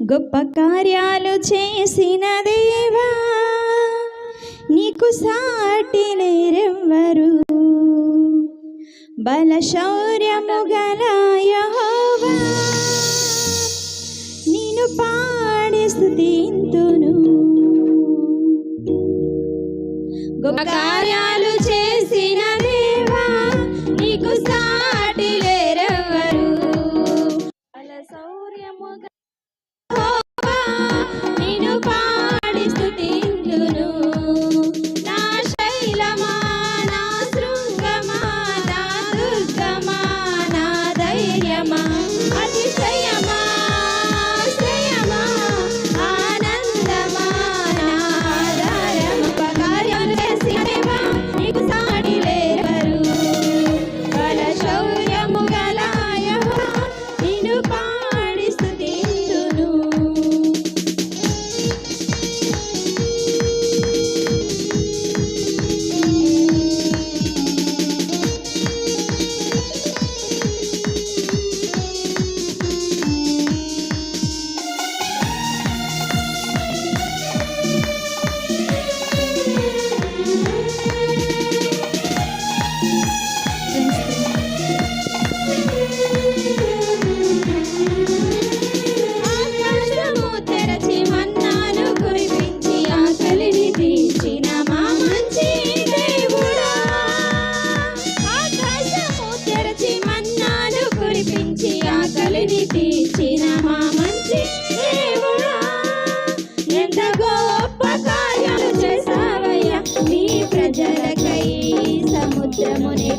గొప్ప కార్యాలు చేసిన దేవా నీకు సాటి నేరెవ్వరు? బల శౌర్యము గలాయో గొప్ప చేసిన దేవా నీకు సాటి లేరెవరు అలా నా శైలమా నా శృంగమా నా దుర్గమా ధైర్యమా అతిశయమా.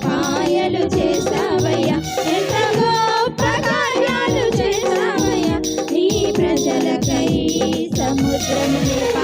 సహాయాలు చేస్తావయ్యా ఎంత గొప్ప కార్యాలు చేస్తావయ్యా ప్రజలకై సముద్రములే